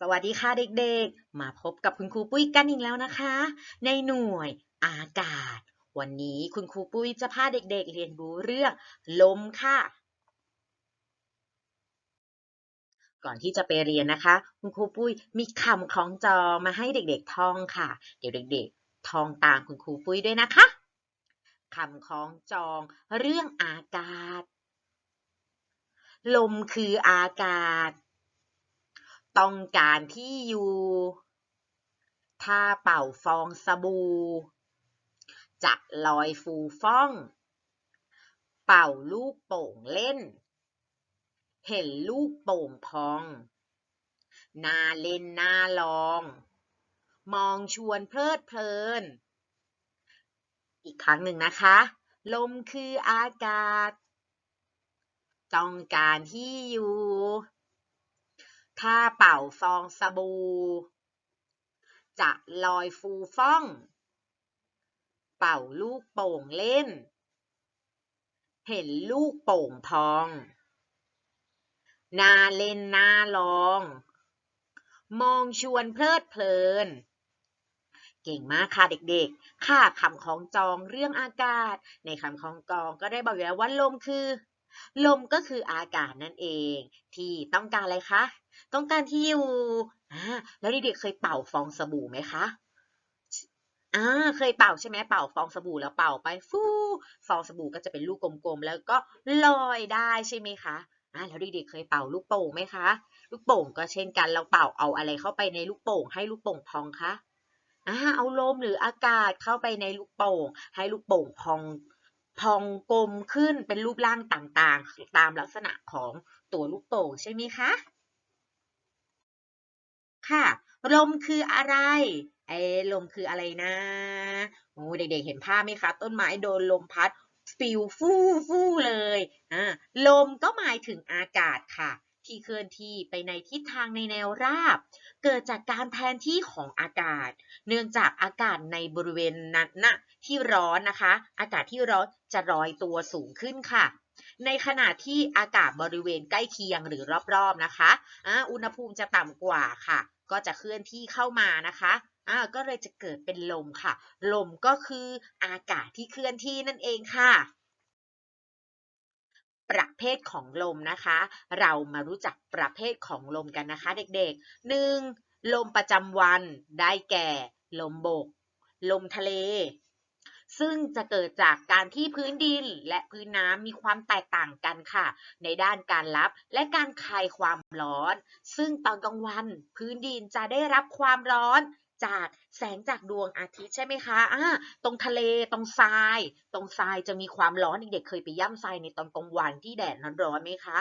สวัสดีค่ะเด็กๆ มาพบกับคุณครูปุ้ยกันอีกแล้วนะคะ ในหน่วยอากาศ วันนี้คุณครูปุ้ยจะพาเด็กๆ เรียนรู้เรื่องลมค่ะ ก่อนที่จะไปเรียนนะคะ คุณครูปุ้ยมีคำคล้องจองมาให้เด็กๆท่องค่ะ เดี๋ยวเด็กๆท่องตามคุณครูปุ้ยด้วยนะคะคำคล้องจองเรื่องอากาศ ลมคืออากาศ ต้องการที่อยู่ ถ้าเป่าฟองสบู่ จะลอยฟูฟ่อง เป่าลูกโป่งเล่น เห็นลูกโป่งพองน่าเล่นน่าลอง มองชวนเพลิดเพลิน อีกครั้งหนึ่งนะคะ ลมคืออากาศ ต้องการที่อยู่ ถ้าเป่าฟองสบู่ จะลอยฟูฟ่อง เป่าลูกโป่งเล่น เห็นลูกโป่งพองน่าเล่นน่าลอง มองชวนเพลิดเพลิน เก่งมากค่ะเด็กๆ ค่ะคำของจองเรื่องอากาศ ในคำของจองก็ได้บอกอยู่แล้วว่าลมคือ ลมก็คืออากาศนั่นเอง ที่ต้องการอะไรคะ ต้องการที่อยู่อ่าแล้วเด็กๆเคยเป่าฟองสบู่ไหมคะอ่าเคยเป่าใช่ไหมเป่าฟองสบู่แล้วเป่าไปฟูฟองสบู่ก็จะเป็นลูกกลมๆแล้วก็ลอยได้ใช่ไหมคะอ่าแล้วเด็กๆเคยเป่าลูกโป่งไหมคะ ลูกโป่งก็เช่นกันเราเป่าเอาอะไรเข้าไปในลูกโป่งให้ลูกโป่งพองคะอ่าเอาลมหรืออากาศเข้าไปในลูกโป่งให้ลูกโป่งพอง พองกลมขึ้นเป็นรูปร่างต่างๆ ตามลักษณะของตัวลูกโป่งใช่ไหมคะ ค่ะลมคืออะไรไอ้ลมคืออะไรนะโอ้เด็กๆเห็นภาพไหมคะ ต้นไม้โดนลมพัดฟิวฟู่ฟู่เลยอ่าลมก็หมายถึงอากาศค่ะ ที่เคลื่อนที่ไปในทิศทางในแนวราบ เกิดจากการแทนที่ของอากาศ เนื่องจากอากาศในบริเวณนั้นนะที่ร้อนนะคะ อากาศที่ร้อนจะลอยตัวสูงขึ้นค่ะ ในขณะที่อากาศบริเวณใกล้เคียงหรือรอบๆนะคะอุณหภูมิจะต่ำกว่าค่ะ ก็จะเคลื่อนที่เข้ามานะคะอ่าก็เลยจะเกิดเป็นลมค่ะ ลมก็คืออากาศที่เคลื่อนที่นั่นเองค่ะ ประเภทของลมนะคะ เรามารู้จักประเภทของลมกันนะคะ เด็กๆ 1. ลมประจำวันได้แก่ ลมบก ลมทะเล ซึ่งจะเกิดจากการที่พื้นดินและพื้นน้ำมีความแตกต่างกันค่ะ ในด้านการรับและการคายความร้อน ซึ่งตอนกลางวัน พื้นดินจะได้รับความร้อน จากแสงจากดวงอาทิตย์ใช่ไหมคะอ่าตรงทะเลตรงทราย ตรงทรายจะมีความร้อนเด็กๆเคยไปย่ำทรายในตอนกลางวันที่แดดร้อนๆไหมคะ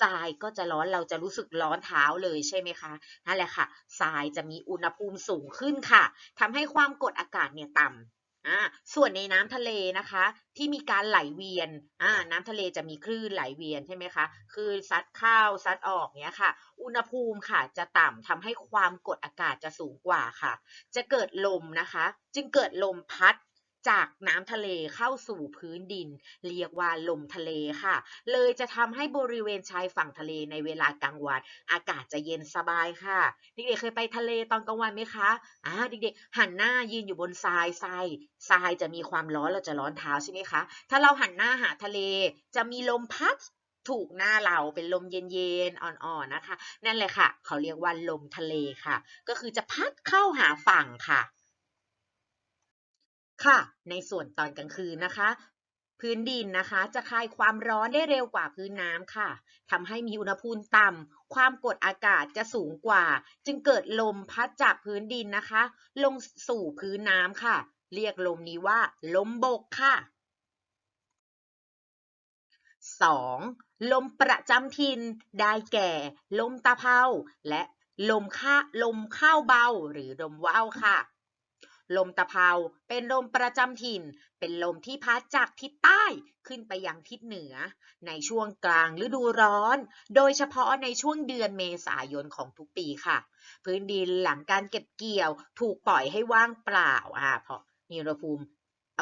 ทรายก็จะร้อนเราจะรู้สึกร้อนเท้าเลยใช่ไหมคะนั่นแหละค่ะทรายจะมีอุณหภูมิสูงขึ้นค่ะทำให้ความกดอากาศเนี่ยต่ำ อ่าส่วนในน้ำทะเลนะคะ ที่มีการไหลเวียนอ่าน้ำทะเลจะมีคลื่นไหลเวียนใช่ไหมคะคลื่นซัดเข้าซัดออกเนี้ยค่ะ อุณหภูมิค่ะจะต่ำทำให้ความกดอากาศจะสูงกว่าค่ะ จะเกิดลมนะคะ จึงเกิดลมพัด จากน้ำทะเลเข้าสู่พื้นดิน เรียกว่าลมทะเลค่ะ เลยจะทำให้บริเวณชายฝั่งทะเลในเวลากลางวัน อากาศจะเย็นสบายค่ะ เด็กๆเคยไปทะเลตอนกลางวันไหมคะอ่าเด็กๆหันหน้ายืนอยู่บนทรายทรายทรายจะมีความร้อนเราจะร้อนเท้าใช่ไหมคะ ถ้าเราหันหน้าหาทะเล จะมีลมพัดถูกหน้าเราเป็นลมเย็นๆอ่อนๆนะคะ นั่นแหละค่ะ เขาเรียกว่าลมทะเลค่ะ ก็คือจะพัดเข้าหาฝั่งค่ะ ค่ะ ในส่วนตอนกลางคืนนะคะ พื้นดินนะคะ จะคายความร้อนได้เร็วกว่าพื้นน้ำค่ะทำให้มีอุณหภูมิต่ำความกดอากาศจะสูงกว่า จึงเกิดลมพัดจากพื้นดินนะคะ ลงสู่พื้นน้ำค่ะ เรียกลมนี้ว่า ลมบกค่ะ 2. ลมประจำถิ่นได้แก่ ลมตะเภาและลมค่าลมข้าวเบาหรือลมว่าวค่ะ ลมตะเภาเป็นลมประจำถิ่น เป็นลมที่พัดจากทิศใต้ขึ้นไปยังทิศเหนือ ในช่วงกลางฤดูร้อน โดยเฉพาะในช่วงเดือนเมษายนของทุกปีค่ะ พื้นดินหลังการเก็บเกี่ยวถูกปล่อยให้ว่างเปล่าอ่าเพราะมีอุณหภูมิ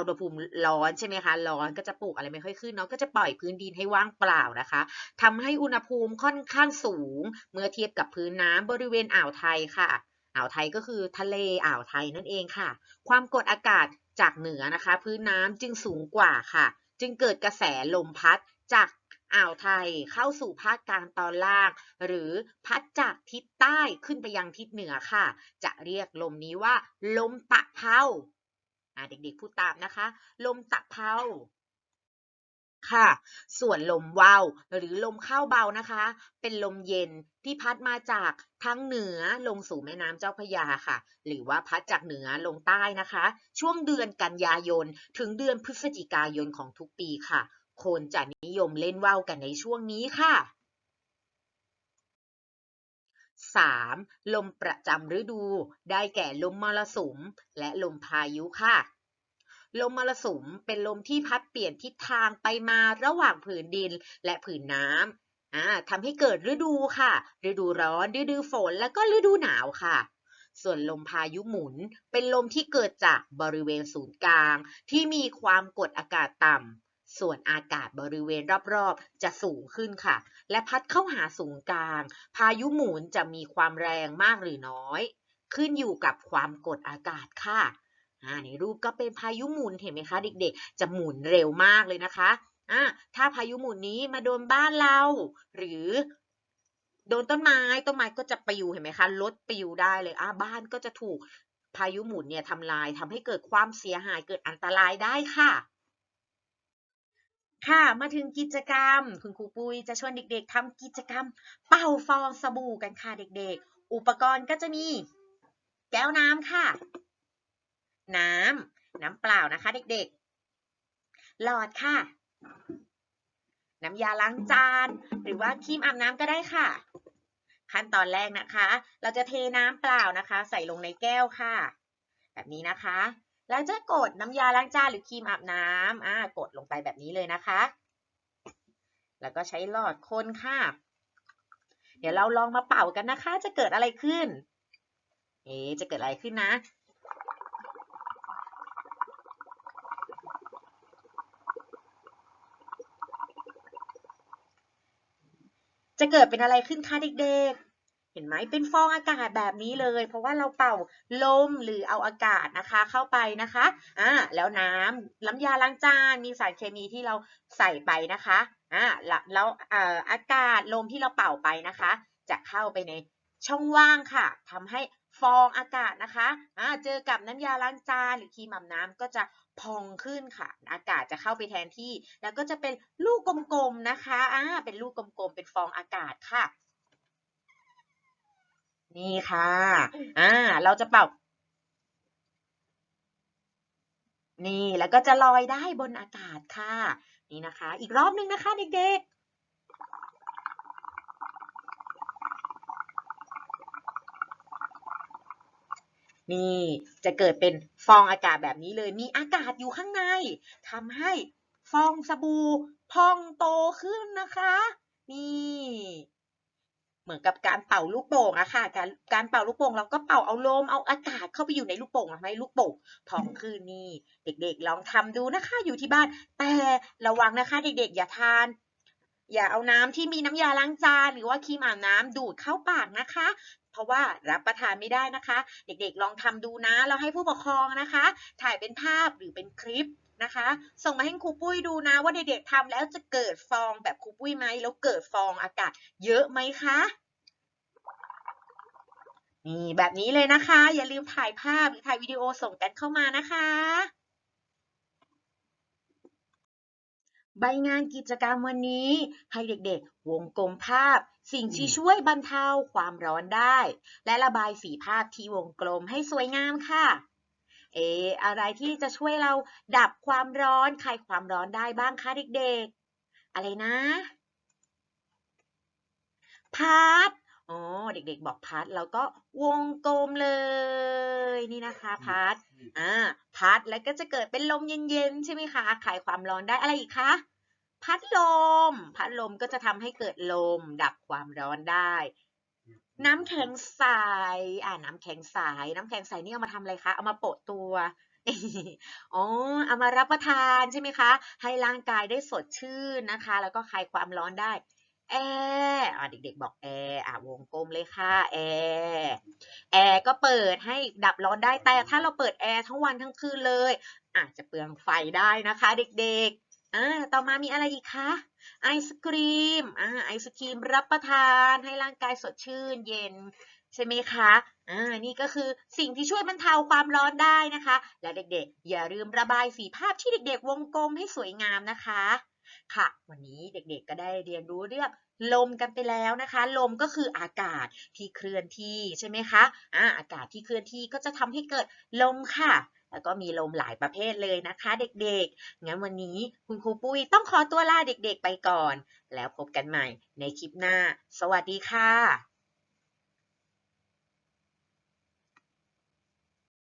อุณหภูมิร้อนใช่ไหมคะ ร้อนก็จะปลูกอะไรไม่ค่อยขึ้นเนาะ ก็จะปล่อยพื้นดินให้ว่างเปล่านะคะทำให้อุณหภูมิค่อนข้างสูง เมื่อเทียบกับพื้นน้ำบริเวณอ่าวไทยค่ะ อ่าวไทยก็คือทะเลอ่าวไทยนั่นเองค่ะ ความกดอากาศจากเหนือนะคะ พื้นน้ำจึงสูงกว่าค่ะ จึงเกิดกระแสลมพัดจากอ่าวไทยเข้าสู่ภาคกลางตอนล่าง หรือพัดจากทิศใต้ขึ้นไปยังทิศเหนือค่ะ จะเรียกลมนี้ว่า ลมตะเภาอ่าเด็กๆพูดตามนะคะ ลมตะเภา ค่ะ ส่วนลมว่าวหรือลมเข้าเบานะคะ เป็นลมเย็นที่พัดมาจากทางเหนือลงสู่แม่น้ำเจ้าพระยาค่ะ หรือว่าพัดจากเหนือลงใต้นะคะ ช่วงเดือนกันยายน ถึงเดือนพฤศจิกายนของทุกปีค่ะ คนจะนิยมเล่นว่าวกันในช่วงนี้ค่ะ 3. ลมประจำฤดู ได้แก่ลมมรสุม และลมพายุค่ะ ลมมรสุมเป็นลมที่พัดเปลี่ยนทิศทางไปมาระหว่างผืนดินและผืนน้ำทำให้เกิดฤดูค่ะ ฤดูร้อน ฤดูฝน แล้วก็ฤดูหนาวค่ะ ส่วนลมพายุหมุน เป็นลมที่เกิดจากบริเวณศูนย์กลาง ที่มีความกดอากาศต่ำ ส่วนอากาศบริเวณรอบๆ จะสูงขึ้นค่ะ และพัดเข้าหาศูนย์กลาง พายุหมุนจะมีความแรงมากหรือน้อย ขึ้นอยู่กับความกดอากาศค่ะ ในรูปก็เป็นพายุหมุนเห็นไหมคะเด็กๆ จะหมุนเร็วมากเลยนะคะอ่าถ้าพายุหมุนนี้มาโดนบ้านเรา หรือโดนต้นไม้ต้นไม้ก็จะปลิวเห็นไหมคะรถปลิวได้เลยอ่าบ้านก็จะถูกพายุหมุนเนี่ยทำลายทำให้เกิดความเสียหายเกิดอันตรายได้ค่ะ ค่ะมาถึงกิจกรรม คุณครูปุ้ยจะชวนเด็ก ๆทำกิจกรรม เป่าฟองสบู่กันค่ะเด็ก ๆ อุปกรณ์ก็จะมี แก้วน้ำค่ะ น้ำน้ำเปล่านะคะ เด็กๆ หลอดค่ะ น้ำยาล้างจาน หรือว่าครีมอาบน้ำก็ได้ค่ะ ขั้นตอนแรกนะคะ เราจะเทน้ำเปล่านะคะ ใส่ลงในแก้วค่ะ แบบนี้นะคะแล้วจะกดน้ำยาล้างจานหรือครีมอาบน้ำอ่ากดลงไปแบบนี้เลยนะคะ แล้วก็ใช้หลอดคนค่ะ เดี๋ยวเราลองมาเป่ากันนะคะ จะเกิดอะไรขึ้น เอ๊จะเกิดอะไรขึ้นนะ จะเกิดเป็นอะไรขึ้นคะเด็กๆ เห็นไหมเป็นฟองอากาศแบบนี้เลย เพราะว่าเราเป่าลมหรือเอาอากาศนะคะเข้าไปนะคะอ่าแล้วน้ำน้ำยาล้างจานมีสารเคมีที่เราใส่ไปนะคะอ่าแล้วออากาศลมที่เราเป่าไปนะคะ จะเข้าไปในช่องว่างค่ะทำให้ ฟองอากาศนะคะอ่าเจอกับน้ำยาล้างจานหรือครีมอาบน้ำก็จะพองขึ้นค่ะ อากาศจะเข้าไปแทนที่ แล้วก็จะเป็นลูกกลมๆนะคะอ่าเป็นลูกกลมๆ เป็นฟองอากาศค่ะ นี่ค่ะอ่าเราจะเป่า นี่แล้วก็จะลอยได้บนอากาศค่ะ นี่นะคะ อีกรอบหนึ่งนะคะเด็กๆ นี่จะเกิดเป็นฟองอากาศแบบนี้เลย มีอากาศอยู่ข้างในทำให้ฟองสบู่พองโตขึ้นนะคะ นี่ เหมือนกับการเป่าลูกโป่งอะค่ะ การการเป่าลูกโป่งเราก็เป่าเอาลมเอาอากาศเข้าไปอยู่ในลูกโป่งทำให้ลูกโป่งพองขึ้นนี่ เด็กๆ ลองทำดูนะคะอยู่ที่บ้าน แต่ระวังนะคะ เด็กๆ อย่าทาน อย่าเอาน้ำที่มีน้ำยาล้างจานหรือว่าครีมอาบน้ำดูดเข้าปากนะคะ เพราะว่ารับประทานไม่ได้นะคะ เด็กๆลองทำดูนะแล้วให้ผู้ปกครองนะคะ ถ่ายเป็นภาพหรือเป็นคลิปนะคะ ส่งมาให้ครูปุ้ยดูนะว่าเด็กๆทำแล้วจะเกิดฟองแบบครูปุ้ยไหมแล้วเกิดฟองอากาศเยอะไหมคะนี่แบบนี้เลยนะคะ อย่าลืมถ่ายภาพหรือถ่ายวิดีโอส่งกันเข้ามานะคะ ใบงานกิจกรรมวันนี้ ให้เด็กๆ วงกลมภาพ สิ่งที่ช่วยบรรเทาความร้อนได้ และระบายสีภาพที่วงกลมให้สวยงามค่ะ เอออะไรที่จะช่วยเราดับความร้อนคลายความร้อนได้บ้างคะเด็กๆ อะไรนะพัดอ๋อ เด็กๆ บอกพัดแล้วก็วงกลมเลย นี่นะคะพัดอ่าพัดแล้วก็จะเกิดเป็นลมเย็นๆ ใช่ไหมคะคลายความร้อนได้อะไรอีกคะ พัดลม พัดลมก็จะทำให้เกิดลม ดับความร้อนได้ น้ำแข็งใส อ่า น้ำแข็งใส น้ำแข็งใสนี่เอามาทำอะไรคะ เอามาโปะตัวอ๋อ เอามารับประทานใช่ไหมคะ ให้ร่างกายได้สดชื่นนะคะ แล้วก็คลายความร้อนได้ แอร์เด็กๆ บอกแอร์อะวงกลมเลยค่ะ แอร์ แอร์ก็เปิดให้ดับร้อนได้ แต่ถ้าเราเปิดแอร์ทั้งวันทั้งคืนเลย อาจจะเปลืองไฟได้นะคะ เด็กๆ อ่าต่อมามีอะไรอีกคะไอศกรีมอ่าไอศกรีมรับประทานให้ร่างกายสดชื่นเย็นใช่ไหมคะ อ่า นี่ก็คือสิ่งที่ช่วยบรรเทาความร้อนได้นะคะ และเด็กๆ อย่าลืมระบายสีภาพที่เด็กๆ วงกลมให้สวยงามนะคะ ค่ะ วันนี้เด็กๆ ก็ได้เรียนรู้เรื่องลมกันไปแล้วนะคะ ลมก็คืออากาศที่เคลื่อนที่ใช่ไหมคะ อ่า อากาศที่เคลื่อนที่ก็จะทำให้เกิดลมค่ะ แล้วก็มีลมหลายประเภทเลยนะคะ เด็กๆ งั้นวันนี้คุณครูปุ้ยต้องขอตัวลาเด็กๆ ไปก่อน แล้วพบกันใหม่ในคลิปหน้า สวัสดีค่ะ